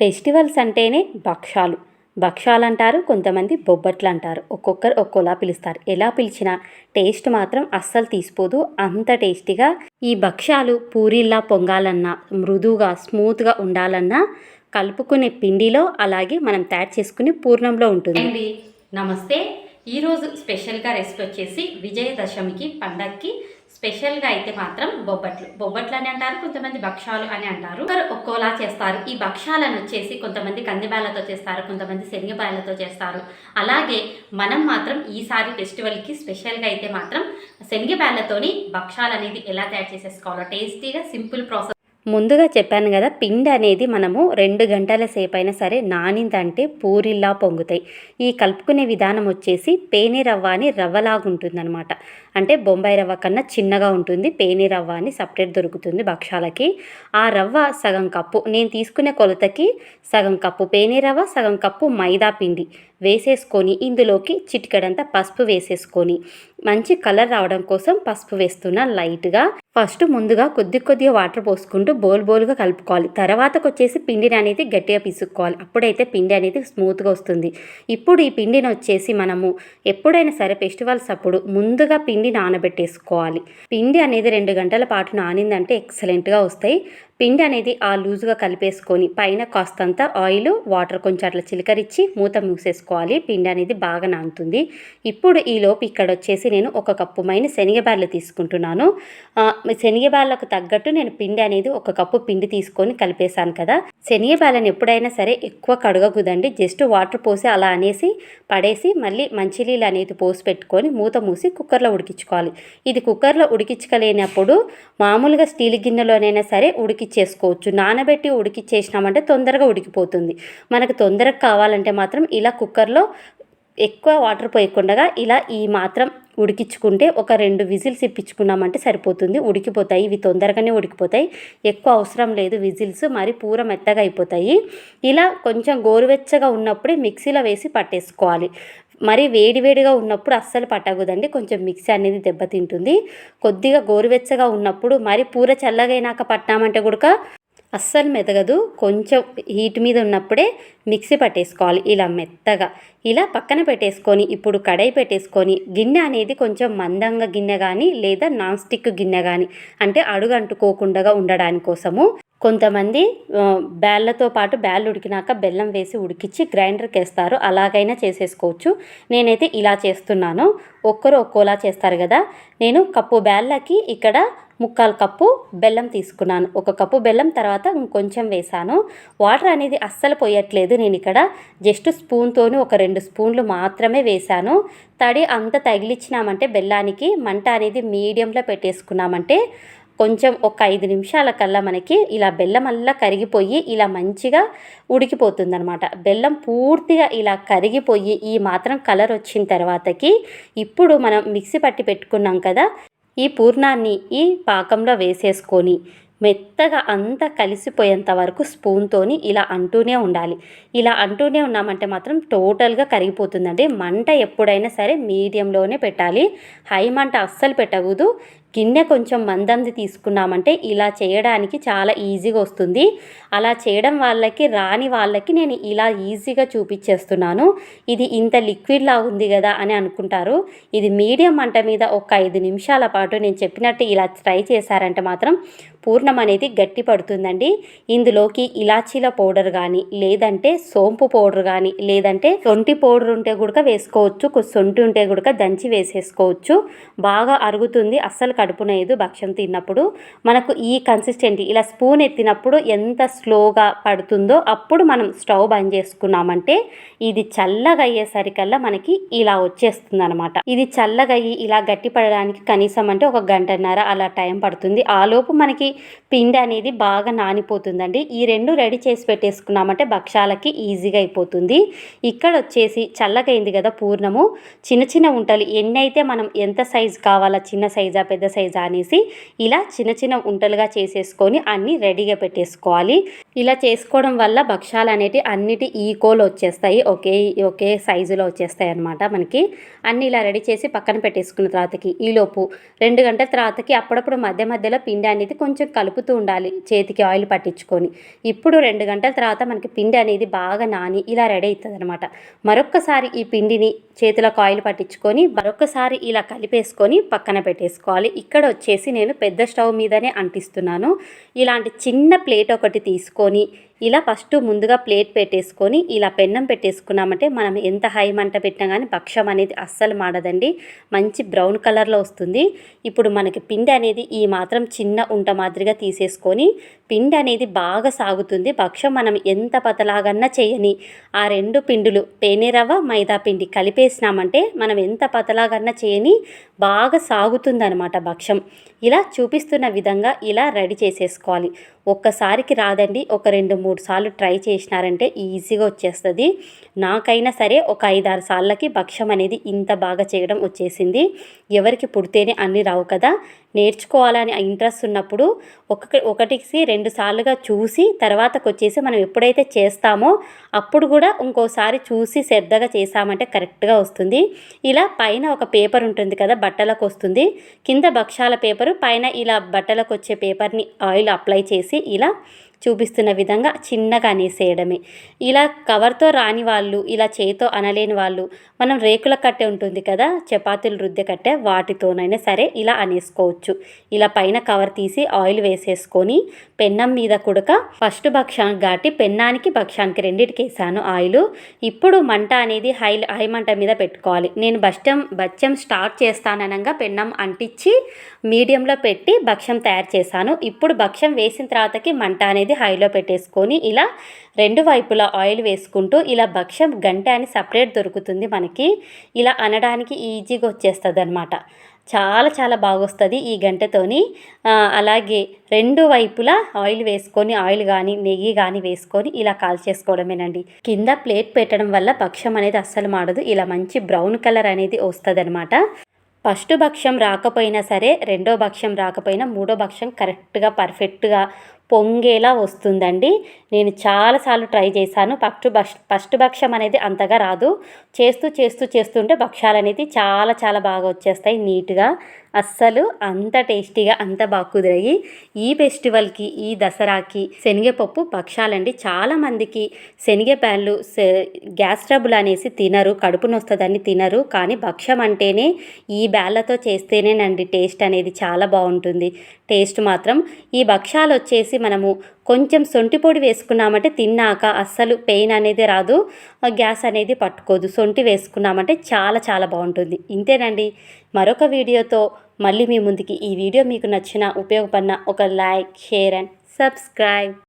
Festivals అంటేనే భక్షాలు. భక్షాలు అంటారు కొంతమంది బొబ్బట్లు అంటారు ఒక్కొక్కరు ఒక్కోలా పిలుస్తారు. ఎలా పిలిచినా టేస్ట్ మాత్రం అస్సలు తీసిపోదు. అంత టేస్టీగా ఈ భక్షాలు పూరీల్లా పొంగాలన్నా మృదువుగా స్మూత్గా ఉండాలన్నా కలుపుకునే పిండిలో అలాగే మనం తయారు చేసుకునే పూర్ణంలో ఉంటుంది. నమస్తే. ఈరోజు స్పెషల్గా రెసిపీ వచ్చేసి విజయదశమికి పండక్కి స్పెషల్గా అయితే మాత్రం బొబ్బట్లు. బొబ్బట్లు అని అంటారు కొంతమంది భక్షాలు అని అంటారు. మరి ఒక్కోలా చేస్తారు. ఈ భక్షాలను వచ్చేసి కొంతమంది కందిబాలతో చేస్తారు కొంతమంది శనగపాయలతో చేస్తారు. అలాగే మనం మాత్రం ఈసారి ఫెస్టివల్కి స్పెషల్గా అయితే మాత్రం శనగపాయలతోని భక్షాలు అనేది ఎలా తయారు చేసేసుకోవాలో టేస్టీగా సింపుల్ ప్రాసెస్. ముందుగా చెప్పాను కదా పిండి అనేది మనము రెండు గంటల సేపు అయినా సరే నానిందంటే పూరిల్లా పొంగుతాయి. ఈ కలుపుకునే విధానం వచ్చేసి పేని రవ్వ అని రవ్వలాగుంటుందన్నమాట. అంటే బొంబాయి రవ్వ కన్నా చిన్నగా ఉంటుంది పేని రవ్వ అని సపరేట్ దొరుకుతుంది భక్షాలకి ఆ రవ్వ సగం కప్పు నేను తీసుకునే కొలతకి సగం కప్పు పేని రవ్వ సగం కప్పు మైదా పిండి వేసేసుకొని ఇందులోకి చిటికెడంతా పసుపు వేసేసుకొని మంచి కలర్ రావడం కోసం పసుపు వేస్తున్నా లైట్గా. ఫస్ట్ ముందుగా కొద్ది కొద్దిగా వాటర్ పోసుకుంటూ బోల్ బోల్గా కలుపుకోవాలి. తర్వాతకు వచ్చేసి పిండిని అనేది గట్టిగా పిసుక్కోవాలి. అప్పుడైతే పిండి అనేది స్మూత్గా వస్తుంది. ఇప్పుడు ఈ పిండిని వచ్చేసి మనము ఎప్పుడైనా సరే ఫెస్టివల్స్ అప్పుడు ముందుగా పిండి పిండి నానబెట్టేసుకోవాలి. పిండి అనేది రెండు గంటల పాటు నానిందంటే ఎక్సలెంట్గా వస్తాయి. పిండి అనేది ఆ లూజుగా కలిపేసుకొని పైన కాస్తంత ఆయిల్ వాటర్ కొంచెం అట్లా చిలకరించి మూత మూసేసుకోవాలి. పిండి అనేది బాగా నానుతుంది. ఇప్పుడు ఈ లోపు ఇక్కడ వచ్చేసి నేను ఒక కప్పు మైన శనగబాళ్ళు తీసుకుంటున్నాను. ఆ, శనగబాళ్ళకు తగ్గట్టు నేను పిండి అనేది ఒక కప్పు పిండి తీసుకొని కలిపేశాను కదా. శనగబాళ్ళని ఎప్పుడైనా సరే ఎక్కువ కడగకుదండి జస్ట్ వాటర్ పోసి అలా అనేసి పడేసి మళ్ళీ మంచినీళ్ళు అనేది పోసి పెట్టుకొని మూత మూసి కుక్కర్లో ఉడికించుకోవాలి. ఇది కుక్కర్లో ఉడికించుకోలేనప్పుడు మామూలుగా స్టీల్ గిన్నెలోనైనా సరే ఉడికి ఉడికిచ్చేసుకోవచ్చు నానబెట్టి ఉడికిచ్చేసినామంటే తొందరగా ఉడికిపోతుంది. మనకు తొందరగా కావాలంటే మాత్రం ఇలా కుక్కర్లో ఎక్కువ వాటర్ పోయకుండా ఇలా ఈ మాత్రం ఉడికించుకుంటే ఒక రెండు విజిల్స్ ఇప్పించుకున్నామంటే సరిపోతుంది. ఉడికిపోతాయి. ఇవి తొందరగానే ఉడికిపోతాయి. ఎక్కువ అవసరం లేదు విజిల్స్. మరి పూర మెత్తగా అయిపోతాయి. ఇలా కొంచెం గోరువెచ్చగా ఉన్నప్పుడే మిక్సీలో వేసి పట్టేసుకోవాలి. మరి వేడివేడిగా ఉన్నప్పుడు అస్సలు పట్టకూదండి కొంచెం మిక్సీ అనేది దెబ్బతింటుంది. కొద్దిగా గోరువెచ్చగా ఉన్నప్పుడు మరి పూర చల్లగైనాక పట్టామంటే కూడా అస్సలు మెదగదు. కొంచెం హీట్ మీద ఉన్నప్పుడే మిక్సీ పట్టేసుకోవాలి. ఇలా మెత్తగా. ఇలా పక్కన పెట్టేసుకొని ఇప్పుడు కడాయి పెట్టేసుకొని గిన్నె అనేది కొంచెం మందంగా గిన్నె కానీ లేదా నాన్ స్టిక్ గిన్నె కానీ అంటే అడుగు అంటుకోకుండా ఉండడాని కోసము కొంతమంది బ్యాళ్ళతో పాటు బ్యాళ్ళు ఉడికినాక బెల్లం వేసి ఉడికించి గ్రైండర్కి వేస్తారు. అలాగైనా చేసేసుకోవచ్చు. నేనైతే ఇలా చేస్తున్నాను. ఒక్కరు ఒక్కోలా చేస్తారు కదా. నేను కప్పు బ్యాళ్ళకి ఇక్కడ ముక్కాలు కప్పు బెల్లం తీసుకున్నాను. ఒక కప్పు బెల్లం తర్వాత ఇంకొంచెం వేసాను వాటర్ అనేది అస్సలు పోయట్లేదు నేను ఇక్కడ. జస్ట్ స్పూన్తోని ఒక రెండు స్పూన్లు మాత్రమే వేసాను తడి అంత తగిలిచ్చినామంటే బెల్లానికి మంట అనేది మీడియంలో పెట్టేసుకున్నామంటే కొంచెం ఒక ఐదు నిమిషాల కల్లా మనకి ఇలా బెల్లం అల్లా కరిగిపోయి ఇలా మంచిగా ఉడికిపోతుందనమాట బెల్లం పూర్తిగా ఇలా కరిగిపోయి ఈ మాత్రం కలర్ వచ్చిన తర్వాతకి ఇప్పుడు మనం మిక్సీ పట్టి పెట్టుకున్నాం కదా ఈ పూర్ణాన్ని ఈ పాకంలో వేసేసుకొని మెత్తగా అంతా కలిసిపోయేంత వరకు స్పూన్తోని ఇలా అంటూనే ఉండాలి. ఇలా అంటూనే ఉన్నామంటే మాత్రం టోటల్గా కరిగిపోతుందండి. మంట ఎప్పుడైనా సరే మీడియంలోనే పెట్టాలి. హై మంట అస్సలు పెట్టకూడదు. గిన్నె కొంచెం మందంది తీసుకున్నామంటే ఇలా చేయడానికి చాలా ఈజీగా వస్తుంది. అలా చేయడం వాళ్ళకి రాని వాళ్ళకి నేను ఇలా ఈజీగా చూపించేస్తున్నాను. ఇది ఇంత లిక్విడ్లా ఉంది కదా అని అనుకుంటారు. ఇది మీడియం మంట మీద ఒక ఐదు నిమిషాల పాటు నేను చెప్పినట్టు ఇలా ట్రై చేశారంటే మాత్రం పూర్ణం అనేది గట్టి పడుతుందండి. ఇందులోకి ఇలాచీల పౌడర్ కానీ లేదంటే సోంపు పౌడర్ కానీ లేదంటే సొంటి పౌడర్ ఉంటే కూడా వేసుకోవచ్చు సొంటి ఉంటే కూడా దంచి వేసేసుకోవచ్చు. బాగా అరుగుతుంది. అస్సలు కడుపున ఏదు భక్ష్యం తిన్నప్పుడు మనకు ఈ కన్సిస్టెంటీ ఇలా స్పూన్ ఎత్తినప్పుడు ఎంత స్లోగా పడుతుందో అప్పుడు మనం స్టవ్ బంద్ చేసుకున్నామంటే ఇది చల్లగా అయ్యేసరికల్లా మనకి ఇలా వచ్చేస్తుంది అనమాట ఇది చల్లగా అయ్యి ఇలా గట్టి పడడానికి కనీసం అంటే ఒక గంటన్నర అలా టైం పడుతుంది. ఆలోపు మనకి పిండి అనేది బాగా నానిపోతుందండి. ఈ రెండు రెడీ చేసి పెట్టేసుకున్నామంటే భక్షాలకి ఈజీగా అయిపోతుంది. ఇక్కడ వచ్చేసి చల్లగైంది కదా పూర్ణము. చిన్న చిన్న ఉంటలు. ఎన్ని అయితే మనం ఎంత సైజు కావాలా చిన్న సైజా పెద్ద సైజా అనేసి ఇలా చిన్న చిన్న ఉంటలుగా చేసేసుకొని అన్నీ రెడీగా పెట్టేసుకోవాలి. ఇలా చేసుకోవడం వల్ల భక్ష్యాలు అనేటివి అన్నిటి ఈక్వల్ వచ్చేస్తాయి. ఒకే ఒకే సైజులో వచ్చేస్తాయి అనమాట మనకి. అన్నీ ఇలా రెడీ చేసి పక్కన పెట్టేసుకున్న తర్వాతకి ఈలోపు రెండు గంటల తర్వాతకి అప్పుడప్పుడు మధ్య మధ్యలో పిండి అనేది కొంచెం కలుపుతూ ఉండాలి చేతికి ఆయిల్ పట్టించుకొని. ఇప్పుడు రెండు గంటల తర్వాత మనకి పిండి అనేది బాగా నాని ఇలా రెడీ అవుతుంది అనమాట మరొక్కసారి ఈ పిండిని చేతిలో ఆయిల్ పట్టించుకొని మరొకసారి ఇలా కలిపేసుకొని పక్కన పెట్టేసుకోవాలి. ఇక్కడ వచ్చేసి నేను పెద్ద స్టవ్ మీదనే అంటిస్తున్నాను. ఇలాంటి చిన్న ప్లేట్ ఒకటి తీసుకొని ఇలా ఫస్ట్ ముందుగా ప్లేట్ పెట్టేసుకొని ఇలా పెన్నం పెట్టేసుకున్నామంటే మనం ఎంత హై మంట పెట్టినా కానీ భక్ష్యం అనేది అస్సలు మాడదండి. మంచి బ్రౌన్ కలర్లో వస్తుంది. ఇప్పుడు మనకి పిండి అనేది ఈ మాత్రం చిన్న ఉంట మాదిరిగా తీసేసుకొని పిండి అనేది బాగా సాగుతుంది. భక్ష్యం మనం ఎంత పతలాగన్నా చేయని ఆ రెండు పిండులు పేనేరవ్వ మైదా పిండి కలిపేసినామంటే మనం ఎంత పతలాగన్నా చేయని బాగా సాగుతుంది అనమాట భక్ష్యం. ఇలా చూపిస్తున్న విధంగా ఇలా రెడీ చేసేసుకోవాలి. ఒక్కసారికి రాదండి. ఒక రెండు మూడు సార్లు ట్రై చేసినారంటే ఈజీగా వచ్చేస్తుంది. నాకైనా సరే ఒక ఐదారు సార్లకి భక్ష్యం అనేది ఇంత బాగా చేయడం వచ్చేసింది. ఎవరికి పుడితేనే అన్నీ రావు కదా. నేర్చుకోవాలని ఇంట్రెస్ట్ ఉన్నప్పుడు ఒక ఒకటికి రెండు సార్లుగా చూసి తర్వాతకు వచ్చేసి మనం ఎప్పుడైతే చేస్తామో అప్పుడు కూడా ఇంకోసారి చూసి శ్రద్ధగా చేసామంటే కరెక్ట్గా వస్తుంది. ఇలా పైన ఒక పేపర్ ఉంటుంది కదా బట్టలకు వస్తుంది కింద భక్షాల పేపరు పైన ఇలా బట్టలకు వచ్చే పేపర్ని ఆయిల్ అప్లై చేసి ఇలా చూపిస్తున్న విధంగా చిన్నగా అనేసేయడమే. ఇలా కవర్తో రాని వాళ్ళు ఇలా చేతితో అనలేని వాళ్ళు మనం రేకుల కట్టె ఉంటుంది కదా చపాతీలు రుద్దె కట్టె వాటితోనైనా సరే ఇలా అనేసుకోవచ్చు. ఇలా పైన కవర్ తీసి ఆయిల్ వేసేసుకొని పెన్నం మీద కుడక ఫస్ట్ భక్షానికి ఘాటి పెన్నానికి భక్షానికి రెండింటికి వేసాను ఆయిల్. ఇప్పుడు మంట అనేది హై హై మంట మీద పెట్టుకోవాలి. నేను బష్టం బచ్చం స్టార్ట్ చేస్తాననగా పెన్నం అంటించి మీడియంలో పెట్టి భక్ష్యం తయారు చేశాను. ఇప్పుడు భక్ష్యం వేసిన తర్వాతకి మంట అనేది హైలో పెట్టేసుకొని ఇలా రెండు వైపులా ఆయిల్ వేసుకుంటూ ఇలా భక్ష్యం గంట అని సపరేట్ దొరుకుతుంది మనకి. ఇలా అనడానికి ఈజీగా వచ్చేస్తుంది అనమాట చాలా చాలా బాగొస్తుంది ఈ గంటతోని. అలాగే రెండు వైపులా ఆయిల్ వేసుకొని ఆయిల్ కానీ నెయ్యి కానీ వేసుకొని ఇలా కాల్చేసుకోవడమేనండి. కింద ప్లేట్ పెట్టడం వల్ల భక్ష్యం అనేది అస్సలు మాడదు. ఇలా మంచి బ్రౌన్ కలర్ అనేది వస్తుంది అనమాట ఫస్ట్ భక్ష్యం రాకపోయినా సరే రెండో భక్ష్యం రాకపోయినా మూడో భక్ష్యం కరెక్ట్గా పర్ఫెక్ట్గా పొంగేలా వస్తుందండి. నేను చాలాసార్లు ట్రై చేశాను. ఫస్ట్ భక్ష ఫస్ట్ భక్ష్యం అనేది అంతగా రాదు. చేస్తూ చేస్తూ చేస్తుంటే భక్ష్యాలు అనేది చాలా చాలా బాగా వచ్చేస్తాయి నీట్గా. అస్సలు అంత టేస్టీగా అంత బాగా కుదిరాయి. ఈ ఫెస్టివల్కి ఈ దసరాకి శనగపప్పు భక్షాలండి చాలామందికి శనగపాళ్ళు గ్యాస్ ట్రబుల్ అనేసి తినరు. కడుపు నొస్తుందని తినరు. కానీ భక్ష్యం అంటేనే ఈ బ్యాళ్ళతో చేస్తేనేనండి టేస్ట్ అనేది చాలా బాగుంటుంది. టేస్ట్ మాత్రం ఈ భక్ష్యాలు వచ్చేసి మనము కొంచెం సొంటి పొడి వేసుకున్నామంటే తిన్నాక అస్సలు పెయిన్ అనేది రాదు ఆ గ్యాస్ అనేది పట్టుకోదు. సొంటి వేసుకున్నామంటే చాలా చాలా బాగుంటుంది. ఇంతేనండి. మరొక వీడియోతో మళ్ళీ మీ ముందుకి ఈ వీడియో మీకు నచ్చిన ఉపయోగపడిన ఒక లైక్ షేర్ అండ్ సబ్స్క్రైబ్.